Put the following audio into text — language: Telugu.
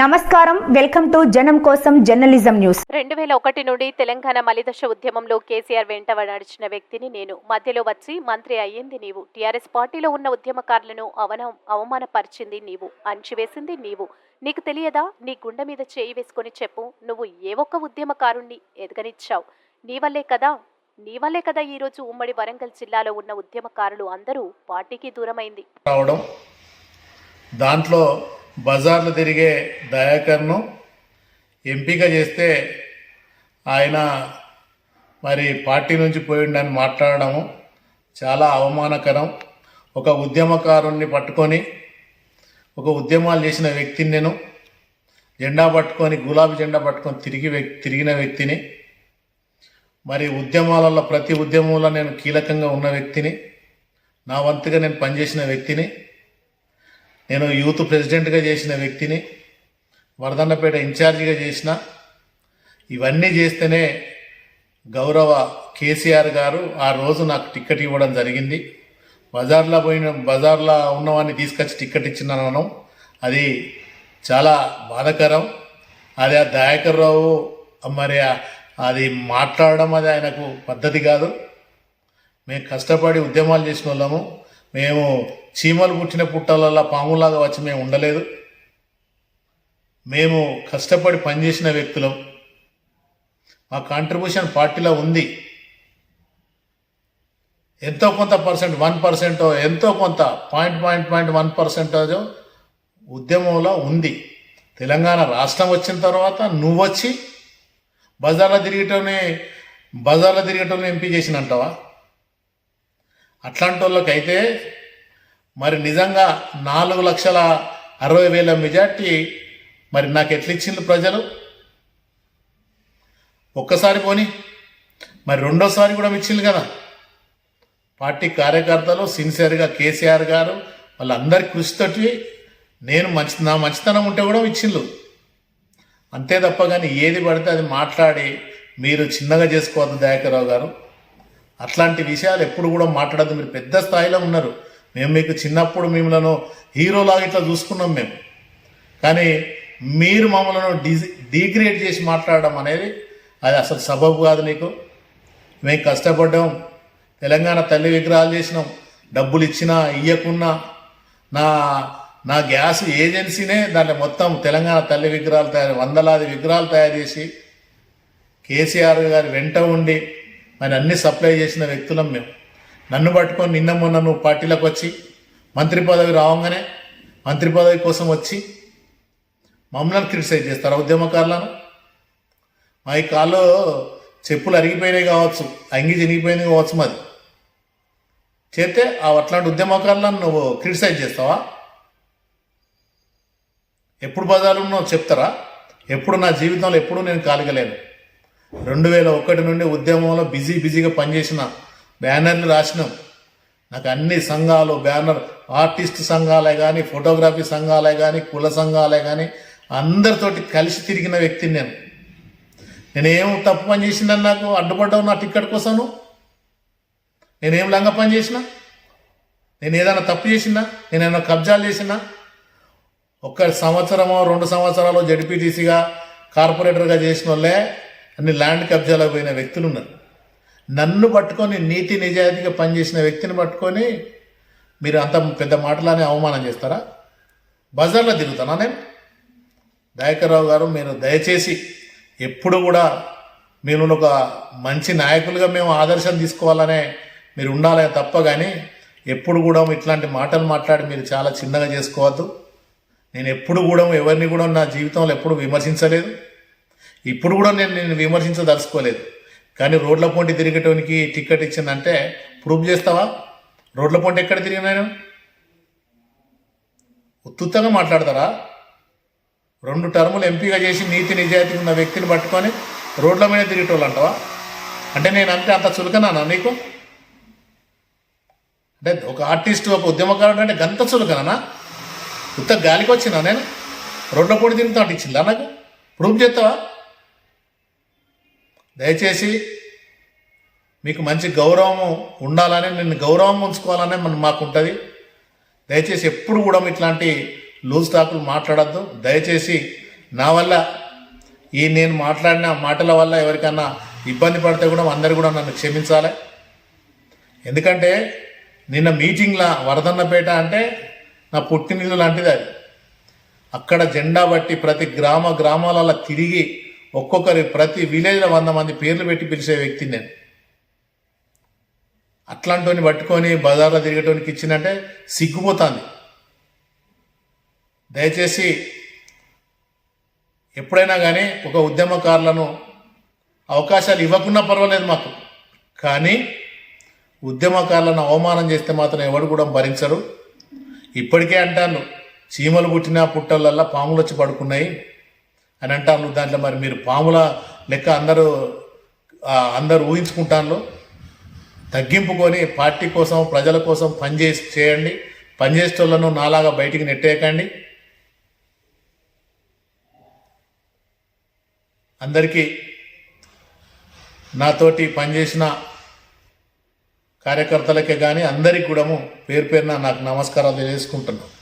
నమస్కారం. వెల్కమ్ టు జనం కోసం జర్నలిజం న్యూస్. రెండు వేల ఒకటి నుండి తెలంగాణ మలిదశ ఉద్యమంలో కేసీఆర్ వెంట నడిచిన వ్యక్తిని నేను. మధ్యలో వచ్చి మంత్రి అయ్యింది నీవు. టీఆర్ఎస్ పార్టీలో ఉన్న ఉద్యమకారులను అవన అవమానపరిచింది నీవు. అణిచివేసింది నీవు. నీకు తెలియదా? నీ గుండె మీద చేయి వేసుకొని చెప్పు. నువ్వు ఏ ఒక్క ఉద్యమకారుణ్ణి ఎదగనిచ్చావు? నీ వల్లే కదా? నీ వల్లే కదా ఈరోజు ఉమ్మడి వరంగల్ జిల్లాలో ఉన్న ఉద్యమకారులు అందరూ పార్టీకి దూరమైంది. రావడం దాంట్లో బజార్లు తిరిగే దయాకర్ను ఎంపిక చేస్తే ఆయన మరి పార్టీ నుంచి పోయిండని మాట్లాడడము చాలా అవమానకరం. ఒక ఉద్యమకారుణ్ణి పట్టుకొని ఒక ఉద్యమాలు చేసిన వ్యక్తిని నేను జెండా పట్టుకొని గులాబీ జెండా పట్టుకొని తిరిగి తిరిగిన వ్యక్తిని మరి ఉద్యమాలలో ప్రతి ఉద్యమంలో నేను కీలకంగా ఉన్న వ్యక్తిని నా వంతుగా నేను పనిచేసిన వ్యక్తిని నేను యూత్ ప్రెసిడెంట్గా చేసిన వ్యక్తిని వరదన్నపేట ఇన్ఛార్జిగా చేసిన ఇవన్నీ చేస్తేనే గౌరవ కేసీఆర్ గారు ఆ రోజు నాకు టిక్కెట్ ఇవ్వడం జరిగింది. బజార్లో పోయిన బజార్లో ఉన్నవాడిని తీసుకొచ్చి టిక్కెట్ ఇచ్చినాను. అది చాలా బాధాకరం. అది ఆ దయాకర్ రావు మరి అది మాట్లాడడం అది ఆయనకు పద్ధతి కాదు. మేము కష్టపడి ఉద్యమాలు చేసిన వాళ్ళము. మేము చీమలు పుట్టిన పుట్టలల్లా పాములాగా వచ్చి మేము ఉండలేదు. మేము కష్టపడి పనిచేసిన వ్యక్తులం. మా కాంట్రిబ్యూషన్ పార్టీలో ఉంది. ఎంతో కొంత పర్సెంట్ వన్ పర్సెంట్ ఎంతో కొంత point point point one percentage ఉద్యమంలో ఉంది. తెలంగాణ రాష్ట్రం వచ్చిన తర్వాత నువ్వు వచ్చి బజార్లో తిరిగటమే బజార్లో తిరిగటం ఎంపీ చేసినంటావా? అట్లాంటి వాళ్ళకైతే మరి నిజంగా నాలుగు లక్షల అరవై వేల మెజార్టీ మరి నాకు ఎట్లా ప్రజలు? ఒక్కసారి పోని. మరి రెండోసారి కూడా ఇచ్చిండ్రు కదా. పార్టీ కార్యకర్తలు సిన్సియర్గా కేసీఆర్ గారు వాళ్ళందరి కృషితోటి నేను మంచి నా మంచితనం ఉంటే కూడా ఇచ్చిండ్రు. అంతే తప్ప కానీ ఏది పడితే అది మాట్లాడి మీరు చిన్నగా చేసుకోవద్దు దయాకరావు గారు. అట్లాంటి విషయాలు ఎప్పుడు కూడా మాట్లాడద్దు. మీరు పెద్ద స్థాయిలో ఉన్నారు. మేము మీకు చిన్నప్పుడు మిమ్మల్ని హీరోలాగా ఇట్లా చూసుకున్నాం మేము. కానీ మీరు మమ్మల్ని డిజి డీగ్రేడ్ చేసి మాట్లాడడం అనేది అది అసలు సబబు కాదు నీకు. మేము కష్టపడ్డాం. తెలంగాణ తల్లి విగ్రహాలు చేసినాం. డబ్బులు ఇచ్చినా ఇయ్యకున్నా. నా నా గ్యాస్ ఏజెన్సీనే దాంట్లో మొత్తం తెలంగాణ తల్లి విగ్రహాలు తయారు వందలాది విగ్రహాలు తయారు చేసి కేసీఆర్ గారి వెంట ఉండి మరి అన్ని సప్లై చేసిన వ్యక్తులం మేము. నన్ను పట్టుకొని నిన్న మొన్న నువ్వు పార్టీలోకి వచ్చి మంత్రి పదవి రావంగానే మంత్రి పదవి కోసం వచ్చి మమ్మల్ని క్రిటిసైజ్ చేస్తారు ఉద్యమకారులను? మా ఈ కాళ్ళు చెప్పులు అరిగిపోయినాయి కావచ్చు అంగి చినిగిపోయినాయి కావచ్చు మాది. చేస్తే ఆ అట్లాంటి ఉద్యమకారులను నువ్వు క్రిటిసైజ్ చేస్తావా? ఎప్పుడు పదాలు ఉన్నావు చెప్తారా? ఎప్పుడు నా జీవితంలో ఎప్పుడు నేను కాలగలేను. రెండు వేల ఒకటి నుండి ఉద్యమంలో బిజీ బిజీగా పనిచేసిన బ్యానర్లు రాసినాం. నాకు అన్ని సంఘాలు బ్యానర్ ఆర్టిస్ట్ సంఘాలే కానీ ఫోటోగ్రఫీ సంఘాలే కానీ కుల సంఘాలే కానీ అందరితోటి కలిసి తిరిగిన వ్యక్తిని నేను. నేనేం తప్పు పని చేసిందని నాకు అడ్డుపడ్డావు నా టిక్కెట్ కోసం నేనేం లంగ పని చేసినా? నేను ఏదైనా తప్పు చేసినా? నేను ఏమైనా కబ్జాలు చేసినా? ఒక్క సంవత్సరమో రెండు సంవత్సరాలు జడ్పీటీసీగా కార్పొరేటర్గా చేసిన వాళ్ళే అన్ని ల్యాండ్ కబ్జాలో పోయిన వ్యక్తులు ఉన్నారు. నన్ను పట్టుకొని నీతి నిజాయితీగా పనిచేసిన వ్యక్తిని పట్టుకొని మీరు అంత పెద్ద మాటలని అవమానం చేస్తారా? బజార్లో తిరుగుతానా నేను? దయాకర్రావు గారు మీరు దయచేసి ఎప్పుడు కూడా మీరు ఒక మంచి నాయకులుగా మేము ఆదర్శం తీసుకోవాలనే మీరు ఉండాలే తప్ప కానీ ఎప్పుడు కూడా ఇట్లాంటి మాటలు మాట్లాడి మీరు చాలా చిన్నగా చేసుకోవద్దు. నేను ఎప్పుడు కూడా ఎవరిని కూడా నా జీవితంలో ఎప్పుడు విమర్శించలేదు. ఇప్పుడు కూడా నేను నేను విమర్శించదలుచుకోలేదు. కానీ రోడ్ల పొంటి తిరిగటానికి టికెట్ ఇచ్చిందంటే ప్రూఫ్ చేస్తావా? రోడ్ల పొంటి ఎక్కడ తిరిగినా నేను ఉత్తుత్తంగా మాట్లాడతారా? రెండు టర్ములు ఎంపీగా చేసి నీతి నిజాయితీ ఉన్న వ్యక్తిని పట్టుకొని రోడ్ల మీద తిరిగేటోళ్ళు అంటావా? అంటే నేను అంటే అంత చులకనానా నీకు? అంటే ఒక ఆర్టిస్ట్ ఒక ఉద్యమకారుడు అంటే గంత చులకనా ఉత్త గాలికి వచ్చినా నేను? రోడ్ల పొడి తిరుగుతా ఇచ్చిందా నాకు? ప్రూఫ్ చేస్తావా? దయచేసి మీకు మంచి గౌరవం ఉండాలని నిన్ను గౌరవం ఉంచుకోవాలనే మన మాకు ఉంటుంది దయచేసి ఎప్పుడు కూడా ఇట్లాంటి లూజ్ టాకులు మాట్లాడద్దు. దయచేసి నా వల్ల ఈ నేను మాట్లాడిన మాటల వల్ల ఎవరికన్నా ఇబ్బంది పడితే కూడా అందరు కూడా నన్ను క్షమించాలి. ఎందుకంటే నిన్న మీటింగ్లో వరదన్నపేట అంటే నా పుట్టినిల్లు లాంటిది అది. అక్కడ జెండా బట్టి ప్రతి గ్రామ గ్రామాలలో తిరిగి ఒక్కొక్కరి ప్రతి విలేజ్లో వంద మంది పేర్లు పెట్టి పిలిచే వ్యక్తిని నేను. అట్లాంటిని పట్టుకొని బజార్లో తిరిగేటోనికి ఇచ్చినంటే సిగ్గుపోతుంది. దయచేసి ఎప్పుడైనా కానీ ఒక ఉద్యమకారులను అవకాశాలు ఇవ్వకుండా పర్వాలేదు మాకు. కానీ ఉద్యమకారులను అవమానం చేస్తే మాత్రం ఎవడు కూడా భరించరు. ఇప్పటికే అంటాను చీమలు పుట్టిన పుట్టలల్లా పాములు వచ్చి పడుకున్నాయి. అని అంటాను దాంట్లో మరి మీరు పాముల లెక్క అందరూ అందరూ ఊహించుకుంటాను. తగ్గింపుకొని పార్టీ కోసం ప్రజల కోసం పనిచేసి చేయండి. పనిచేసేటోళ్ళను నాలాగా బయటికి నెట్టేయకండి. అందరికీ నాతోటి పనిచేసిన కార్యకర్తలకే కానీ అందరికీ కూడా పేరు పేరున నాకు నమస్కారాలు తెలియజేసుకుంటున్నాను.